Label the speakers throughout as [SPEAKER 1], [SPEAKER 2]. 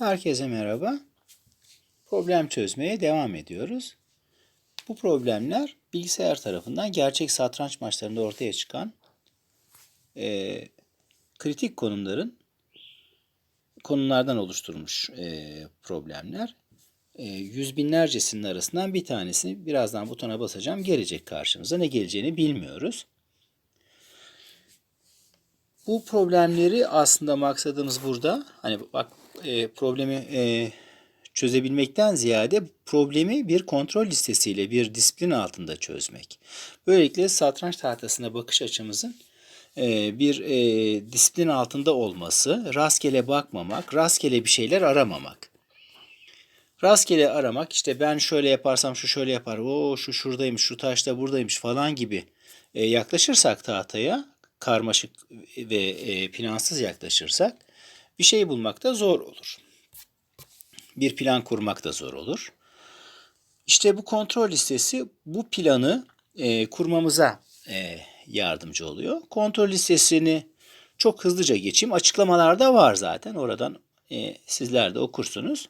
[SPEAKER 1] Herkese merhaba. Problem çözmeye devam ediyoruz. Bu problemler bilgisayar tarafından gerçek satranç maçlarında ortaya çıkan e, kritik konumların konulardan oluşturmuş e, problemler. E, yüz binlercesinin arasından bir tanesi birazdan butona basacağım gelecek karşımıza. Ne geleceğini bilmiyoruz. Bu problemleri aslında maksadımız burada hani bak e, problemi e, çözebilmekten ziyade problemi bir kontrol listesiyle bir disiplin altında çözmek. Böylelikle satranç tahtasına bakış açımızın e, bir e, disiplin altında olması, rastgele bakmamak, rastgele bir şeyler aramamak. Rastgele aramak işte ben şöyle yaparsam şu şöyle yapar, o şu şuradaymış, şu taşta buradaymış falan gibi e, yaklaşırsak tahtaya karmaşık ve e, plansız yaklaşırsak bir şey bulmak da zor olur. Bir plan kurmak da zor olur. İşte bu kontrol listesi bu planı e, kurmamıza e, yardımcı oluyor. Kontrol listesini çok hızlıca geçeyim. Açıklamalarda var zaten. Oradan e, sizler de okursunuz.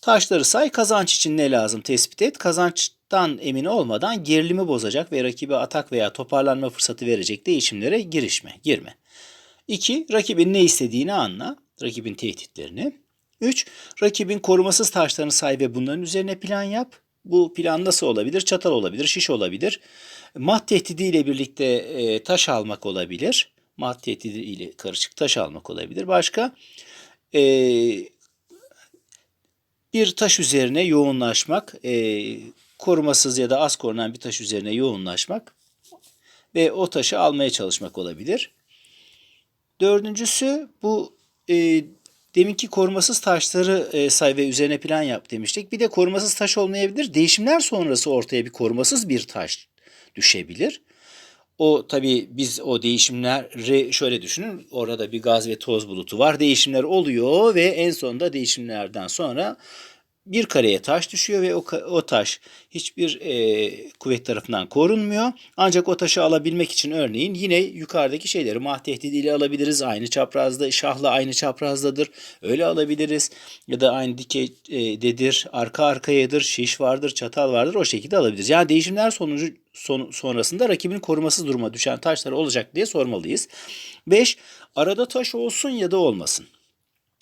[SPEAKER 1] Taşları say, kazanç için ne lazım tespit et. Kazançtan emin olmadan gerilimi bozacak ve rakibe atak veya toparlanma fırsatı verecek değişimlere girişme, girme. 2. Rakibin ne istediğini anla. Rakibin tehditlerini. 3. Rakibin korumasız taşlarını say ve bunların üzerine plan yap. Bu plan nasıl olabilir? Çatal olabilir, şiş olabilir. Mat tehdidiyle birlikte e, taş almak olabilir. Mat tehdidiyle karışık taş almak olabilir. Başka? E, bir taş üzerine yoğunlaşmak, e, korumasız ya da az korunan bir taş üzerine yoğunlaşmak ve o taşı almaya çalışmak olabilir. Dördüncüsü bu e, deminki korumasız taşları e, say ve üzerine plan yap demiştik. Bir de korumasız taş olmayabilir. Değişimler sonrası ortaya bir korumasız bir taş düşebilir. O tabii biz o değişimleri şöyle düşünün. Orada bir gaz ve toz bulutu var. Değişimler oluyor ve en sonunda değişimlerden sonra bir kareye taş düşüyor ve o, o taş hiçbir e, kuvvet tarafından korunmuyor. Ancak o taşı alabilmek için örneğin yine yukarıdaki şeyleri mah tehdidiyle alabiliriz. Aynı çaprazda, şahla aynı çaprazdadır. Öyle alabiliriz. Ya da aynı dikeydedir, arka arkayadır, şiş vardır, çatal vardır. O şekilde alabiliriz. Yani değişimler sonucu son, sonrasında rakibin korumasız duruma düşen taşlar olacak diye sormalıyız. 5. Arada taş olsun ya da olmasın.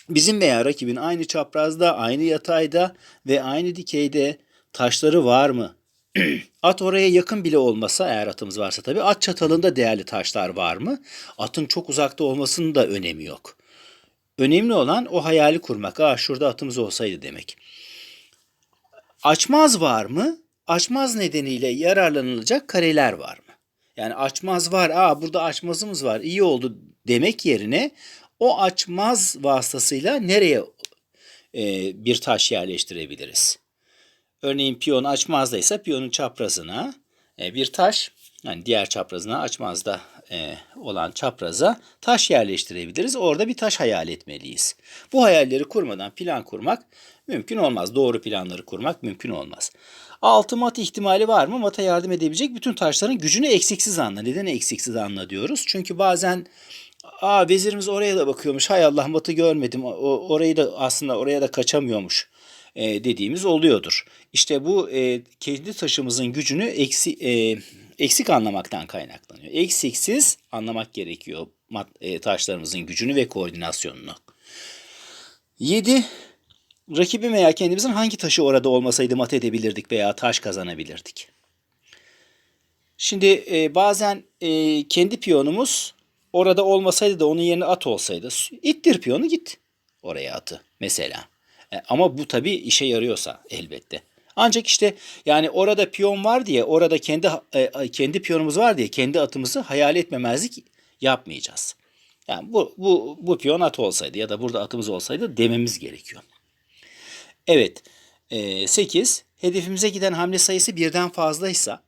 [SPEAKER 1] Bizim veya rakibin aynı çaprazda, aynı yatayda ve aynı dikeyde taşları var mı? At oraya yakın bile olmasa eğer atımız varsa tabii at çatalında değerli taşlar var mı? Atın çok uzakta olmasının da önemi yok. Önemli olan o hayali kurmak. Aa şurada atımız olsaydı demek. Açmaz var mı? Açmaz nedeniyle yararlanılacak kareler var mı? Yani açmaz var. Aa burada açmazımız var. İyi oldu demek yerine o açmaz vasıtasıyla nereye e, bir taş yerleştirebiliriz? Örneğin piyon açmazdaysa piyonun çaprazına e, bir taş, yani diğer çaprazına açmazda e, olan çapraza taş yerleştirebiliriz. Orada bir taş hayal etmeliyiz. Bu hayalleri kurmadan plan kurmak mümkün olmaz. Doğru planları kurmak mümkün olmaz. Altı mat ihtimali var mı? Mata yardım edebilecek bütün taşların gücünü eksiksiz anla. Neden eksiksiz anla diyoruz? Çünkü bazen Aa vezirimiz oraya da bakıyormuş. Hay Allah matı görmedim. O, orayı da aslında oraya da kaçamıyormuş e, dediğimiz oluyordur. İşte bu e, kendi taşımızın gücünü eksi, e, eksik anlamaktan kaynaklanıyor. Eksiksiz anlamak gerekiyor mat, e, taşlarımızın gücünü ve koordinasyonunu. 7. Rakibim veya kendimizin hangi taşı orada olmasaydı mat edebilirdik veya taş kazanabilirdik? Şimdi e, bazen e, kendi piyonumuz orada olmasaydı da onun yerine at olsaydı ittir piyonu git oraya atı mesela. E, ama bu tabii işe yarıyorsa elbette. Ancak işte yani orada piyon var diye orada kendi e, kendi piyonumuz var diye kendi atımızı hayal etmemezlik yapmayacağız. Yani bu, bu, bu piyon at olsaydı ya da burada atımız olsaydı dememiz gerekiyor. Evet. 8. E, hedefimize giden hamle sayısı birden fazlaysa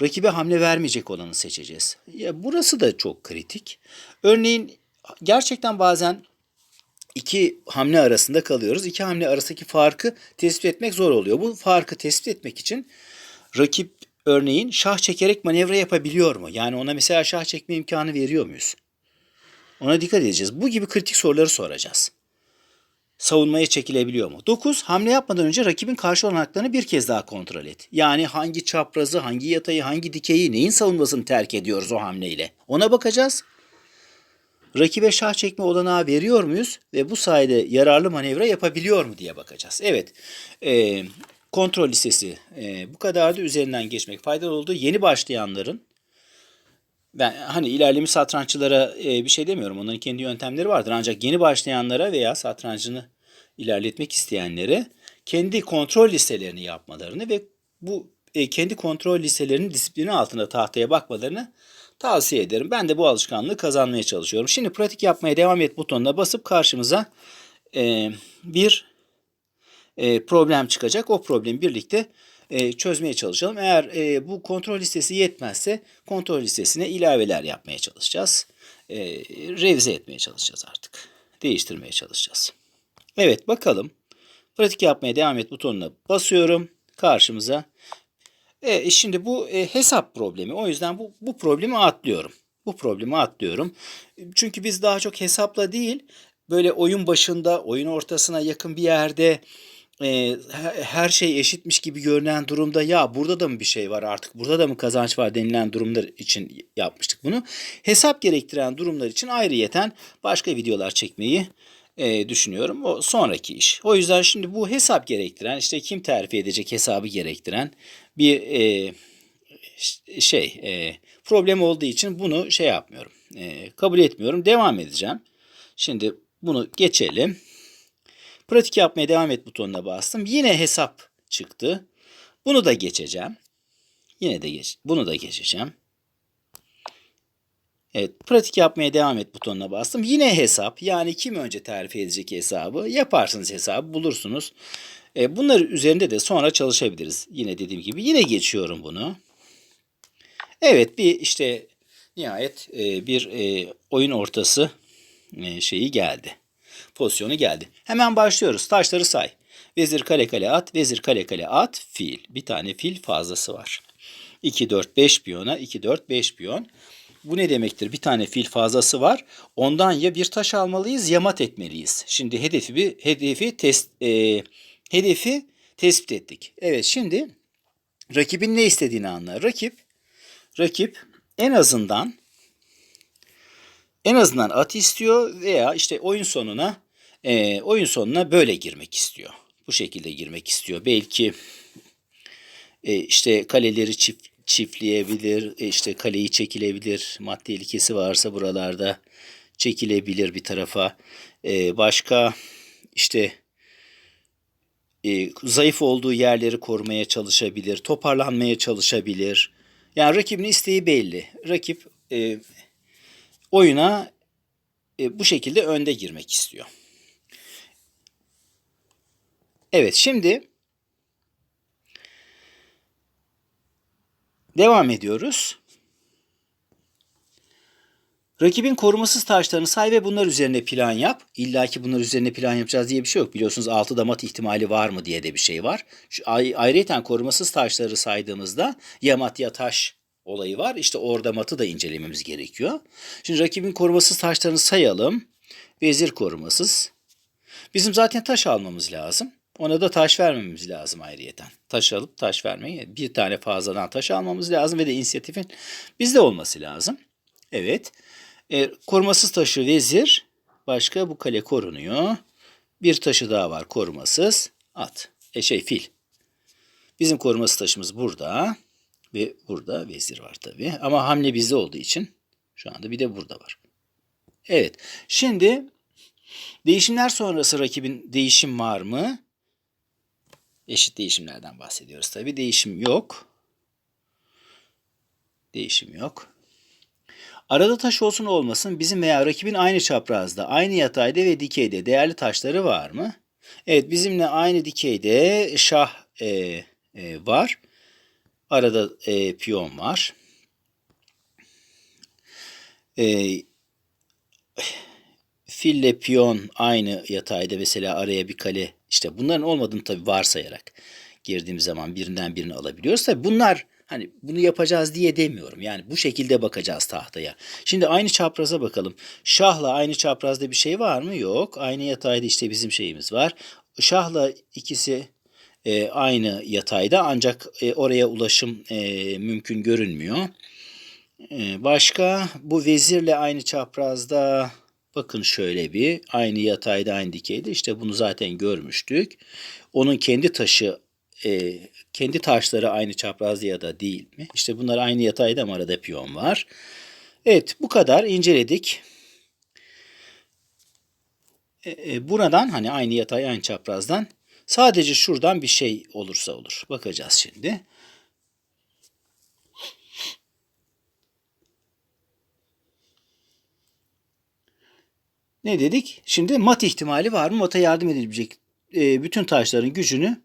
[SPEAKER 1] rakibe hamle vermeyecek olanı seçeceğiz. Ya burası da çok kritik. Örneğin gerçekten bazen iki hamle arasında kalıyoruz. İki hamle arasındaki farkı tespit etmek zor oluyor. Bu farkı tespit etmek için rakip örneğin şah çekerek manevra yapabiliyor mu? Yani ona mesela şah çekme imkanı veriyor muyuz? Ona dikkat edeceğiz. Bu gibi kritik soruları soracağız. Savunmaya çekilebiliyor mu? 9. Hamle yapmadan önce rakibin karşı olanaklarını bir kez daha kontrol et. Yani hangi çaprazı, hangi yatayı, hangi dikeyi, neyin savunmasını terk ediyoruz o hamleyle? Ona bakacağız. Rakibe şah çekme olanağı veriyor muyuz? Ve bu sayede yararlı manevra yapabiliyor mu diye bakacağız. Evet, e, kontrol listesi e, bu kadardı. Üzerinden geçmek faydalı oldu. Yeni başlayanların ben hani ilerlemiş satranççılara e, bir şey demiyorum. Onların kendi yöntemleri vardır. Ancak yeni başlayanlara veya satrancını ilerletmek isteyenlere kendi kontrol listelerini yapmalarını ve bu e, kendi kontrol listelerinin disiplini altında tahtaya bakmalarını tavsiye ederim. Ben de bu alışkanlığı kazanmaya çalışıyorum. Şimdi pratik yapmaya devam et butonuna basıp karşımıza e, bir e, problem çıkacak. O problemi birlikte e, çözmeye çalışalım. Eğer e, bu kontrol listesi yetmezse kontrol listesine ilaveler yapmaya çalışacağız. E, revize etmeye çalışacağız artık. Değiştirmeye çalışacağız. Evet bakalım. Pratik yapmaya devam et butonuna basıyorum. Karşımıza. E, şimdi bu e, hesap problemi. O yüzden bu, bu problemi atlıyorum. Bu problemi atlıyorum. Çünkü biz daha çok hesapla değil böyle oyun başında, oyun ortasına yakın bir yerde e, her şey eşitmiş gibi görünen durumda ya burada da mı bir şey var artık burada da mı kazanç var denilen durumlar için yapmıştık bunu. Hesap gerektiren durumlar için ayrıyeten başka videolar çekmeyi e, düşünüyorum. O sonraki iş. O yüzden şimdi bu hesap gerektiren işte kim terfi edecek hesabı gerektiren bir e, şey e, problem olduğu için bunu şey yapmıyorum. E, kabul etmiyorum. Devam edeceğim. Şimdi bunu geçelim. Pratik yapmaya devam et butonuna bastım. Yine hesap çıktı. Bunu da geçeceğim. Yine de geç. Bunu da geçeceğim. Evet, pratik yapmaya devam et butonuna bastım. Yine hesap. Yani kim önce terfi edecek hesabı? Yaparsınız hesabı, bulursunuz. E, bunlar üzerinde de sonra çalışabiliriz. Yine dediğim gibi. Yine geçiyorum bunu. Evet, bir işte nihayet e, bir e, oyun ortası e, şeyi geldi pozisyonu geldi. Hemen başlıyoruz. Taşları say. Vezir kale kale at, vezir kale kale at, fil. Bir tane fil fazlası var. 2 4 5 piyona, 2 4 5 piyon. Bu ne demektir? Bir tane fil fazlası var. Ondan ya bir taş almalıyız ya mat etmeliyiz. Şimdi hedefi bir hedefi test e, hedefi tespit ettik. Evet şimdi rakibin ne istediğini anla. Rakip rakip en azından en azından at istiyor veya işte oyun sonuna e, oyun sonuna böyle girmek istiyor. Bu şekilde girmek istiyor. Belki e, işte kaleleri çift, çiftleyebilir, e, işte kaleyi çekilebilir. Mat tehlikesi varsa buralarda çekilebilir bir tarafa. E, başka işte e, zayıf olduğu yerleri korumaya çalışabilir, toparlanmaya çalışabilir. Yani rakibin isteği belli. Rakip e, oyuna e, bu şekilde önde girmek istiyor. Evet şimdi devam ediyoruz. Rakibin korumasız taşlarını say ve bunlar üzerine plan yap. İlla ki bunlar üzerine plan yapacağız diye bir şey yok. Biliyorsunuz 6 damat ihtimali var mı diye de bir şey var. Şu, ayrıca korumasız taşları saydığımızda ya mat ya taş olayı var. İşte orada matı da incelememiz gerekiyor. Şimdi rakibin korumasız taşlarını sayalım. Vezir korumasız. Bizim zaten taş almamız lazım. Ona da taş vermemiz lazım ayrıyeten. Taş alıp taş vermeyi bir tane fazladan taş almamız lazım ve de inisiyatifin bizde olması lazım. Evet. E, korumasız taşı vezir. Başka bu kale korunuyor. Bir taşı daha var korumasız. At. E şey fil. Bizim korumasız taşımız burada. Ve burada vezir var tabi. Ama hamle bizde olduğu için şu anda bir de burada var. Evet. Şimdi değişimler sonrası rakibin değişim var mı? Eşit değişimlerden bahsediyoruz tabi. Değişim yok. Değişim yok. Arada taş olsun olmasın bizim veya rakibin aynı çaprazda, aynı yatayda ve dikeyde değerli taşları var mı? Evet bizimle aynı dikeyde şah e, e, var. Arada e, piyon var. E, fille piyon aynı yatayda mesela araya bir kale işte bunların olmadığını tabii varsayarak girdiğimiz zaman birinden birini alabiliyoruz. Tabii bunlar Hani bunu yapacağız diye demiyorum. Yani bu şekilde bakacağız tahtaya. Şimdi aynı çapraza bakalım. Şahla aynı çaprazda bir şey var mı? Yok. Aynı yatayda işte bizim şeyimiz var. Şahla ikisi e, aynı yatayda ancak e, oraya ulaşım e, mümkün görünmüyor. E, başka bu vezirle aynı çaprazda bakın şöyle bir aynı yatayda aynı dikeyde işte bunu zaten görmüştük. Onun kendi taşı e, kendi taşları aynı çaprazda ya da değil mi? İşte bunlar aynı yatayda ama arada piyon var. Evet bu kadar inceledik. E, e, buradan hani aynı yatay aynı çaprazdan sadece şuradan bir şey olursa olur. Bakacağız şimdi. Ne dedik? Şimdi mat ihtimali var mı? Mata yardım edebilecek e, bütün taşların gücünü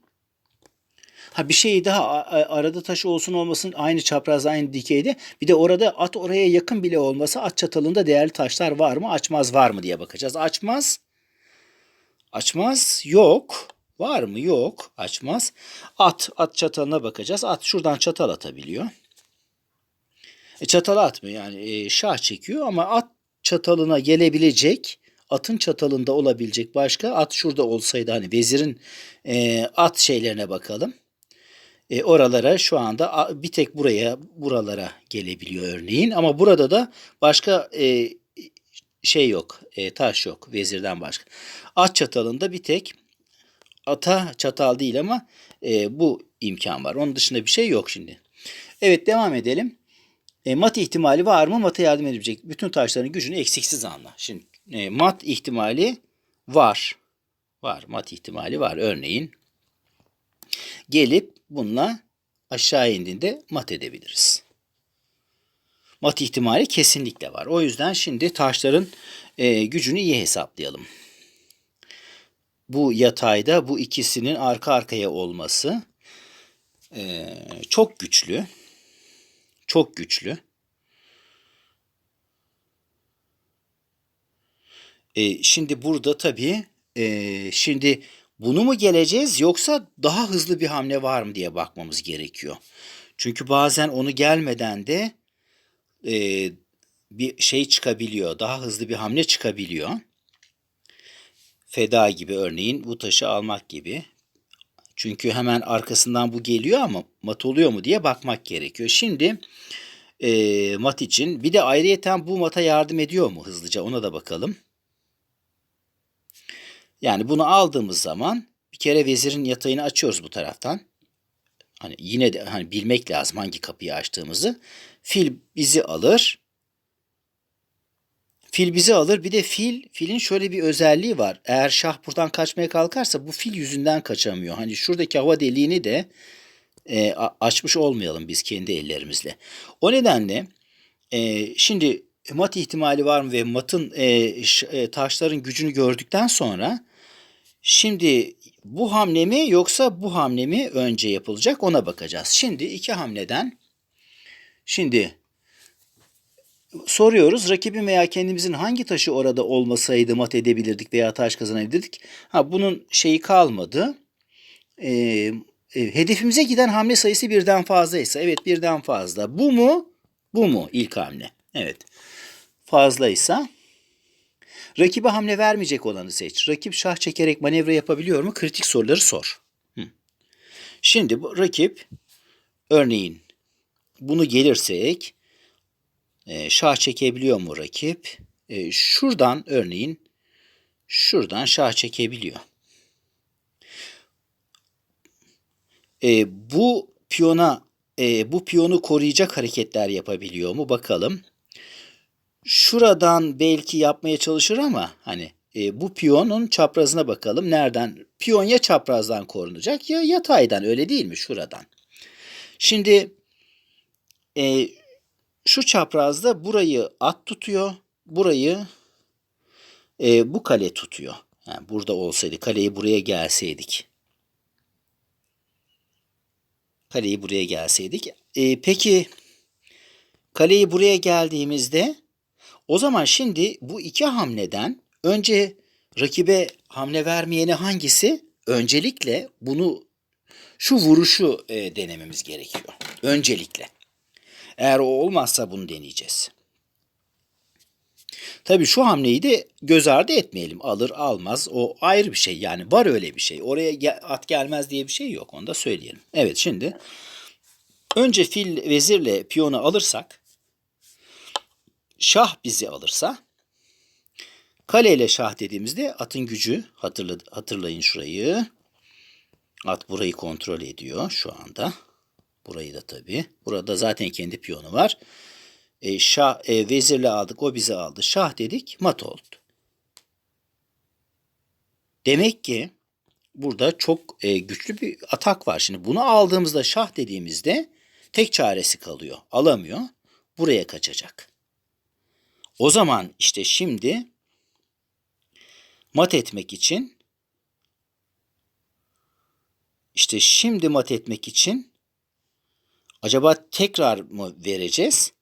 [SPEAKER 1] Ha bir şey daha arada taş olsun olmasın aynı çaprazda aynı dikeyde. Bir de orada at oraya yakın bile olmasa at çatalında değerli taşlar var mı? Açmaz var mı diye bakacağız. Açmaz. Açmaz yok. Var mı? Yok. Açmaz. At, at çatalına bakacağız. At şuradan çatal atabiliyor. E, çatal atmıyor yani e, şah çekiyor ama at çatalına gelebilecek atın çatalında olabilecek başka at şurada olsaydı hani vezirin e, at şeylerine bakalım. E, oralara şu anda bir tek buraya buralara gelebiliyor örneğin ama burada da başka e, şey yok e, taş yok vezirden başka. At çatalında bir tek ata çatal değil ama e, bu imkan var. Onun dışında bir şey yok şimdi. Evet devam edelim. E, mat ihtimali var mı? Mata yardım edebilecek bütün taşların gücünü eksiksiz anla. Şimdi e, mat ihtimali var. Var. Mat ihtimali var. Örneğin gelip bununla aşağı indiğinde mat edebiliriz. Mat ihtimali kesinlikle var. O yüzden şimdi taşların e, gücünü iyi hesaplayalım. Bu yatayda bu ikisinin arka arkaya olması e, çok güçlü. Çok güçlü. E, şimdi burada tabii e, şimdi bunu mu geleceğiz yoksa daha hızlı bir hamle var mı diye bakmamız gerekiyor. Çünkü bazen onu gelmeden de e, bir şey çıkabiliyor. Daha hızlı bir hamle çıkabiliyor. Feda gibi örneğin bu taşı almak gibi. Çünkü hemen arkasından bu geliyor ama mat oluyor mu diye bakmak gerekiyor. Şimdi e, mat için bir de ayrıyeten bu mata yardım ediyor mu hızlıca ona da bakalım. Yani bunu aldığımız zaman bir kere vezirin yatayını açıyoruz bu taraftan. Hani yine de hani bilmek lazım hangi kapıyı açtığımızı. Fil bizi alır. Fil bizi alır. Bir de fil, filin şöyle bir özelliği var. Eğer şah buradan kaçmaya kalkarsa bu fil yüzünden kaçamıyor. Hani şuradaki hava deliğini de e, açmış olmayalım biz kendi ellerimizle. O nedenle e, şimdi mat ihtimali var mı ve matın e, e, taşların gücünü gördükten sonra şimdi bu hamle mi yoksa bu hamle mi önce yapılacak ona bakacağız. Şimdi iki hamleden şimdi soruyoruz rakibin veya kendimizin hangi taşı orada olmasaydı mat edebilirdik veya taş kazanabilirdik. Ha bunun şeyi kalmadı. Ee, e, hedefimize giden hamle sayısı birden fazlaysa evet birden fazla. Bu mu? Bu mu ilk hamle? Evet. Fazlaysa rakibe hamle vermeyecek olanı seç. Rakip şah çekerek manevra yapabiliyor mu? Kritik soruları sor. Hı. Şimdi bu rakip örneğin bunu gelirsek e, şah çekebiliyor mu rakip? E, şuradan örneğin şuradan şah çekebiliyor. E, bu piyona e, bu piyonu koruyacak hareketler yapabiliyor mu bakalım. Şuradan belki yapmaya çalışır ama hani e, bu piyonun çaprazına bakalım. Nereden? Piyon ya çaprazdan korunacak ya yataydan öyle değil mi? Şuradan. Şimdi e, şu çaprazda burayı at tutuyor. Burayı e, bu kale tutuyor. Yani burada olsaydı kaleyi buraya gelseydik. Kaleyi buraya gelseydik. E, peki kaleyi buraya geldiğimizde o zaman şimdi bu iki hamleden önce rakibe hamle vermeyeni hangisi? Öncelikle bunu şu vuruşu e, denememiz gerekiyor. Öncelikle. Eğer o olmazsa bunu deneyeceğiz. Tabii şu hamleyi de göz ardı etmeyelim. Alır almaz o ayrı bir şey. Yani var öyle bir şey. Oraya at gelmez diye bir şey yok. Onu da söyleyelim. Evet şimdi önce fil vezirle piyonu alırsak şah bizi alırsa kale ile şah dediğimizde atın gücü hatırla, hatırlayın şurayı. At burayı kontrol ediyor şu anda. Burayı da tabii. Burada zaten kendi piyonu var. E, şah, e, vezirle aldık o bizi aldı. Şah dedik mat oldu. Demek ki burada çok e, güçlü bir atak var. Şimdi bunu aldığımızda şah dediğimizde tek çaresi kalıyor. Alamıyor. Buraya kaçacak. O zaman işte şimdi mat etmek için işte şimdi mat etmek için acaba tekrar mı vereceğiz?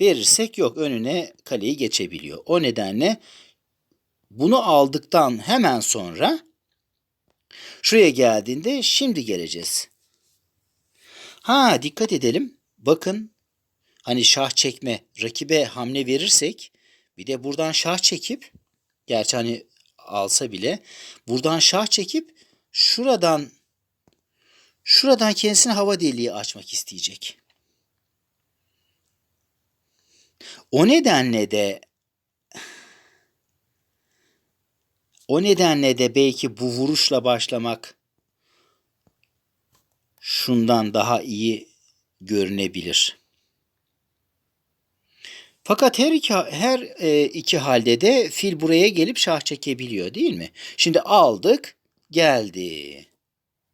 [SPEAKER 1] Verirsek yok önüne kaleyi geçebiliyor. O nedenle bunu aldıktan hemen sonra şuraya geldiğinde şimdi geleceğiz. Ha dikkat edelim. Bakın hani şah çekme rakibe hamle verirsek bir de buradan şah çekip gerçi hani alsa bile buradan şah çekip şuradan şuradan kendisine hava deliği açmak isteyecek. O nedenle de o nedenle de belki bu vuruşla başlamak şundan daha iyi görünebilir. Fakat her iki her e, iki halde de fil buraya gelip şah çekebiliyor değil mi? Şimdi aldık, geldi.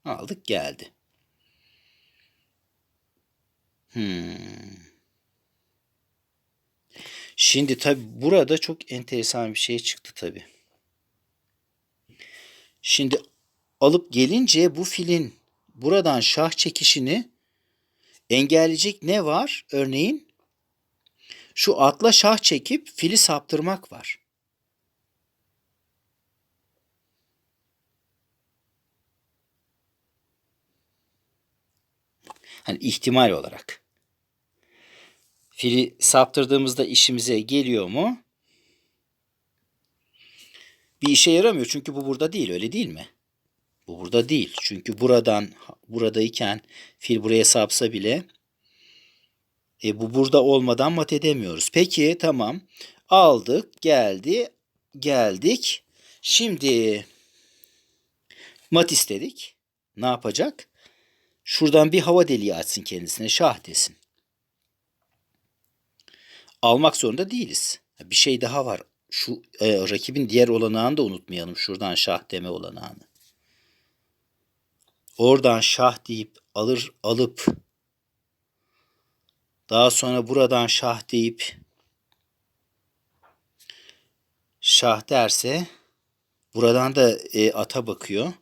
[SPEAKER 1] Aldık, geldi. Hmm. Şimdi tabi burada çok enteresan bir şey çıktı tabi. Şimdi alıp gelince bu filin buradan şah çekişini engelleyecek ne var? Örneğin şu atla şah çekip fili saptırmak var. Hani ihtimal olarak. Fili saptırdığımızda işimize geliyor mu? Bir işe yaramıyor çünkü bu burada değil öyle değil mi? Bu burada değil. Çünkü buradan buradayken fil buraya sapsa bile e, bu burada olmadan mat edemiyoruz. Peki tamam. Aldık geldi geldik. Şimdi mat istedik. Ne yapacak? Şuradan bir hava deliği açsın kendisine şah desin almak zorunda değiliz. Bir şey daha var. Şu e, rakibin diğer olanağını da unutmayalım. Şuradan şah deme olanağını. Oradan şah deyip alır alıp daha sonra buradan şah deyip şah derse buradan da e, ata bakıyor.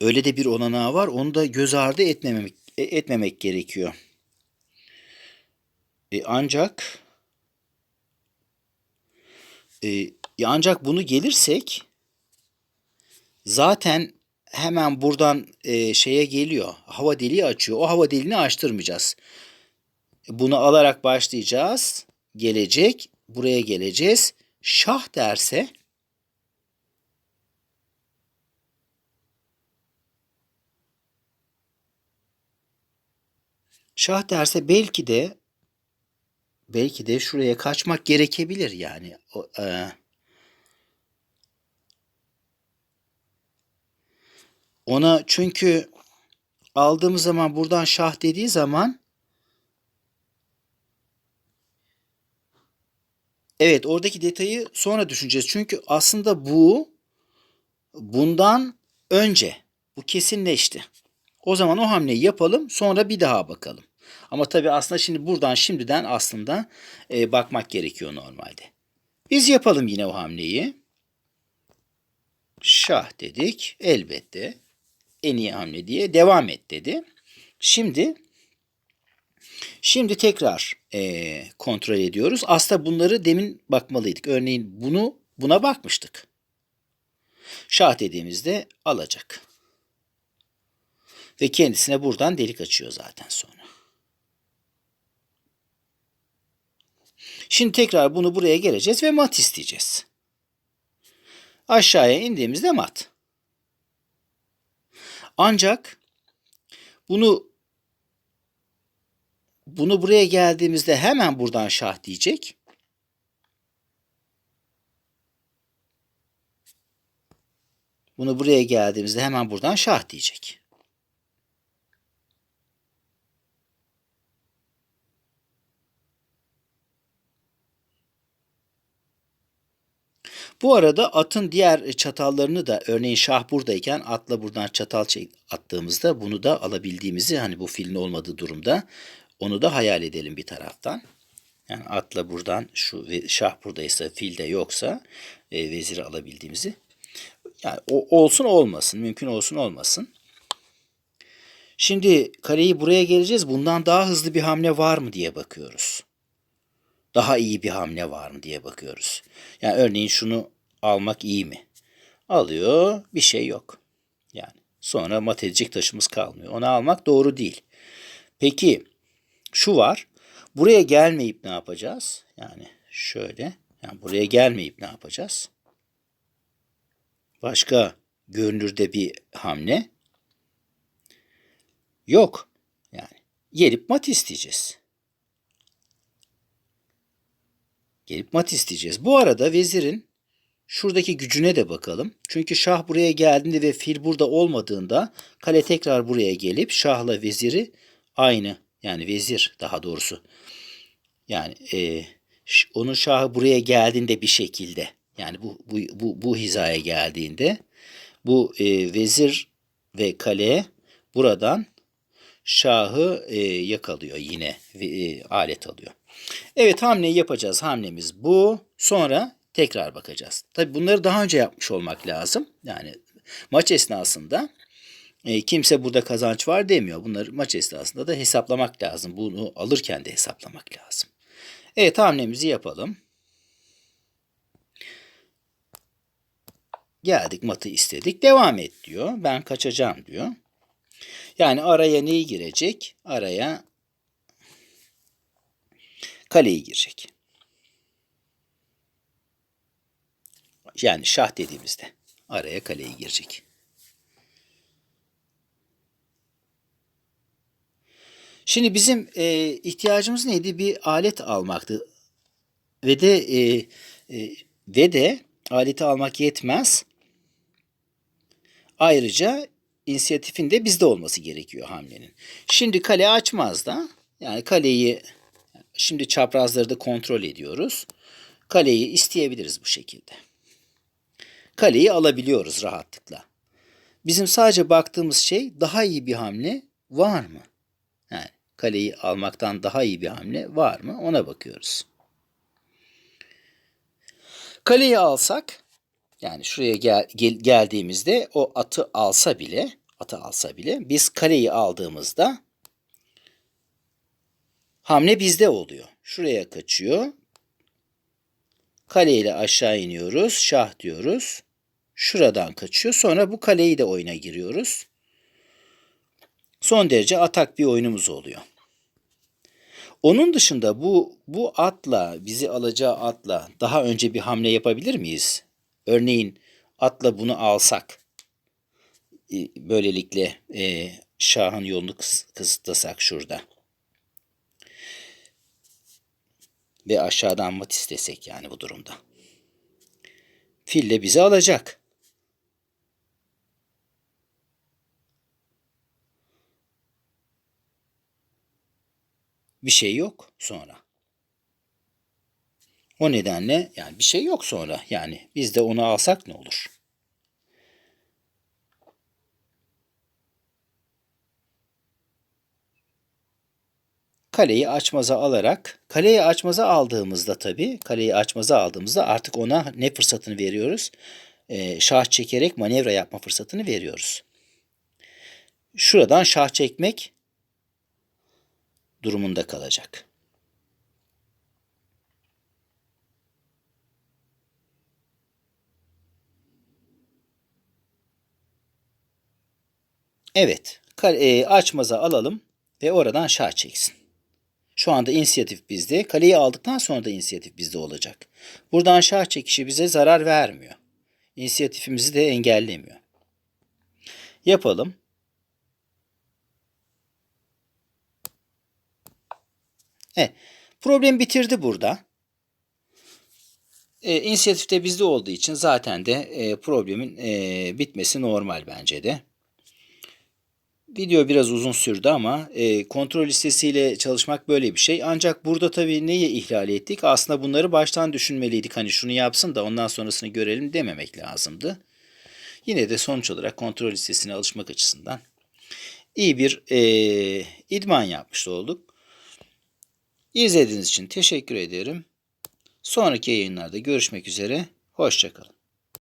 [SPEAKER 1] Öyle de bir olanağı var. Onu da göz ardı etmemek, e, etmemek gerekiyor. E, ancak e, ancak bunu gelirsek zaten hemen buradan e, şeye geliyor. Hava deliği açıyor. O hava deliğini açtırmayacağız. Bunu alarak başlayacağız. Gelecek. Buraya geleceğiz. Şah derse Şah derse belki de belki de şuraya kaçmak gerekebilir yani. O, e, ona çünkü aldığımız zaman buradan şah dediği zaman Evet oradaki detayı sonra düşüneceğiz. Çünkü aslında bu bundan önce bu kesinleşti. O zaman o hamleyi yapalım sonra bir daha bakalım. Ama tabii aslında şimdi buradan şimdiden aslında e, bakmak gerekiyor normalde. Biz yapalım yine o hamleyi. Şah dedik. Elbette en iyi hamle diye devam et dedi. Şimdi şimdi tekrar e, kontrol ediyoruz. Aslında bunları demin bakmalıydık. Örneğin bunu buna bakmıştık. Şah dediğimizde alacak. Ve kendisine buradan delik açıyor zaten sonra. Şimdi tekrar bunu buraya geleceğiz ve mat isteyeceğiz. Aşağıya indiğimizde mat. Ancak bunu bunu buraya geldiğimizde hemen buradan şah diyecek. Bunu buraya geldiğimizde hemen buradan şah diyecek. Bu arada atın diğer çatallarını da örneğin şah buradayken atla buradan çatal attığımızda bunu da alabildiğimizi hani bu filin olmadığı durumda onu da hayal edelim bir taraftan. Yani atla buradan şu şah buradaysa fil de yoksa e, veziri alabildiğimizi. Yani o olsun olmasın mümkün olsun olmasın. Şimdi kareyi buraya geleceğiz. Bundan daha hızlı bir hamle var mı diye bakıyoruz. Daha iyi bir hamle var mı diye bakıyoruz. Yani örneğin şunu almak iyi mi? Alıyor, bir şey yok. Yani sonra mat edecek taşımız kalmıyor. Onu almak doğru değil. Peki şu var. Buraya gelmeyip ne yapacağız? Yani şöyle. Yani buraya gelmeyip ne yapacağız? Başka görünürde bir hamle yok. Yani gelip mat isteyeceğiz. Gelip mat isteyeceğiz. Bu arada vezirin şuradaki gücüne de bakalım. Çünkü şah buraya geldiğinde ve fil burada olmadığında kale tekrar buraya gelip şahla veziri aynı yani vezir daha doğrusu yani e, onun şahı buraya geldiğinde bir şekilde yani bu bu bu, bu hizaya geldiğinde bu e, vezir ve kale buradan şahı e, yakalıyor yine e, alet alıyor. Evet hamleyi yapacağız. Hamlemiz bu. Sonra tekrar bakacağız. Tabi bunları daha önce yapmış olmak lazım. Yani maç esnasında e, kimse burada kazanç var demiyor. Bunları maç esnasında da hesaplamak lazım. Bunu alırken de hesaplamak lazım. Evet hamlemizi yapalım. Geldik matı istedik. Devam et diyor. Ben kaçacağım diyor. Yani araya neyi girecek? Araya kaleyi girecek. Yani şah dediğimizde araya kaleyi girecek. Şimdi bizim e, ihtiyacımız neydi? Bir alet almaktı. Ve de e, e, ve de aleti almak yetmez. Ayrıca inisiyatifin de bizde olması gerekiyor hamlenin. Şimdi kale açmaz da yani kaleyi şimdi çaprazları da kontrol ediyoruz. Kaleyi isteyebiliriz bu şekilde. Kaleyi alabiliyoruz rahatlıkla. Bizim sadece baktığımız şey daha iyi bir hamle var mı? Yani kaleyi almaktan daha iyi bir hamle var mı? Ona bakıyoruz. Kaleyi alsak yani şuraya gel, gel, geldiğimizde o atı alsa bile atı alsa bile biz kaleyi aldığımızda hamle bizde oluyor. Şuraya kaçıyor. Kaleyle aşağı iniyoruz. Şah diyoruz. Şuradan kaçıyor. Sonra bu kaleyi de oyuna giriyoruz. Son derece atak bir oyunumuz oluyor. Onun dışında bu bu atla bizi alacağı atla daha önce bir hamle yapabilir miyiz? Örneğin atla bunu alsak e, böylelikle e, Şah'ın yolunu kısıtlasak şurada. Ve aşağıdan mat istesek yani bu durumda. Fille bizi alacak. Bir şey yok sonra. O nedenle yani bir şey yok sonra. Yani biz de onu alsak ne olur? Kaleyi açmaza alarak, kaleyi açmaza aldığımızda tabii, kaleyi açmaza aldığımızda artık ona ne fırsatını veriyoruz? Ee, şah çekerek manevra yapma fırsatını veriyoruz. Şuradan şah çekmek durumunda kalacak. Evet, e, açmaza alalım ve oradan şah çeksin. Şu anda inisiyatif bizde. Kaleyi aldıktan sonra da inisiyatif bizde olacak. Buradan şah çekişi bize zarar vermiyor. İnisiyatifimizi de engellemiyor. Yapalım. Evet. Problem bitirdi burada. E, inisiyatif de bizde olduğu için zaten de e, problemin e, bitmesi normal bence de. Video biraz uzun sürdü ama e, kontrol listesiyle çalışmak böyle bir şey. Ancak burada tabii neyi ihlal ettik? Aslında bunları baştan düşünmeliydik. Hani şunu yapsın da ondan sonrasını görelim dememek lazımdı. Yine de sonuç olarak kontrol listesine alışmak açısından iyi bir e, idman yapmış olduk. İzlediğiniz için teşekkür ederim. Sonraki yayınlarda görüşmek üzere. Hoşçakalın.